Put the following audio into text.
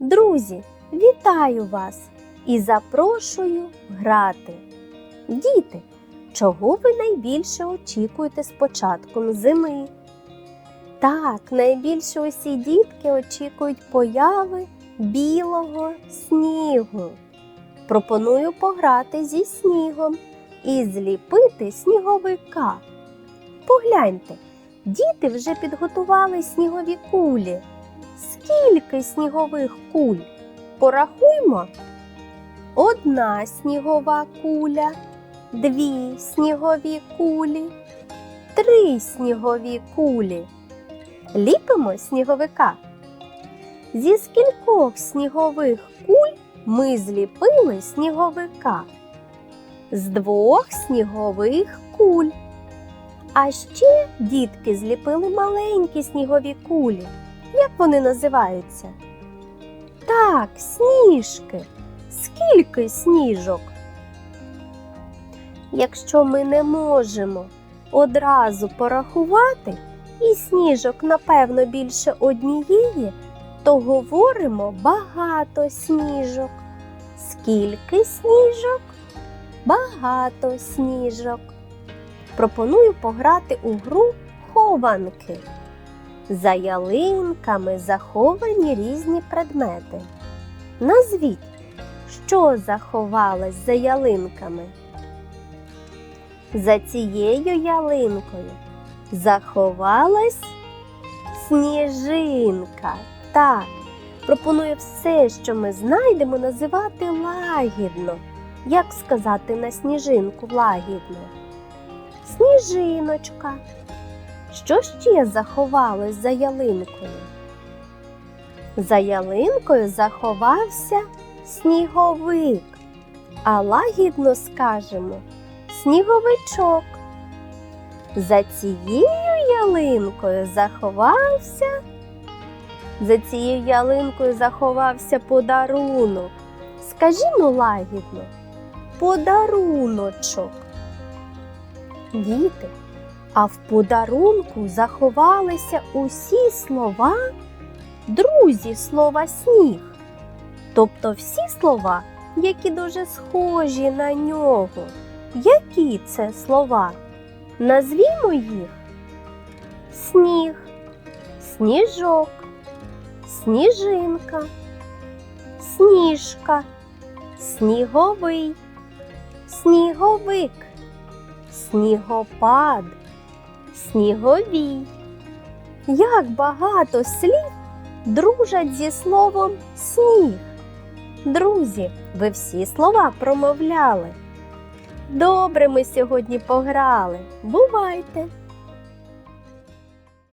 Друзі, вітаю вас і запрошую грати. Діти, чого ви найбільше очікуєте з початком зими? Так, найбільше усі дітки очікують появи білого снігу. Пропоную пограти зі снігом і зліпити сніговика. Погляньте, діти вже підготували снігові кулі. Скільки снігових куль? Порахуймо. Одна снігова куля, дві снігові кулі, три снігові кулі. Ліпимо сніговика. Зі скількох снігових куль ми зліпили сніговика? З двох снігових куль. А ще дітки зліпили маленькі снігові кулі. Як вони називаються? Так, сніжки. Скільки сніжок? Якщо ми не можемо одразу порахувати, і сніжок, напевно, більше однієї, то говоримо багато сніжок. Скільки сніжок? Багато сніжок. Пропоную пограти у гру хованки. За ялинками заховані різні предмети. Назвіть, що заховалось за ялинками. За цією ялинкою заховалась сніжинка. Так, пропоную все, що ми знайдемо, називати лагідно. Як сказати на сніжинку лагідно? Сніжиночка. Що ще заховалось за ялинкою? За ялинкою заховався сніговик, а лагідно скажемо сніговичок. За цією ялинкою заховався. За цією ялинкою заховався подарунок. Скажімо лагідно, подаруночок. Діти, а в подарунку заховалися усі слова друзі слова сніг, тобто всі слова, які дуже схожі на нього. Які це слова? Назвімо їх сніг, сніжок, сніжинка, сніжка, сніговий, сніговик, снігопад, сніговій. Як багато слів дружать зі словом сніг. Друзі, ви всі слова промовляли. Добре ми сьогодні пограли. Бувайте!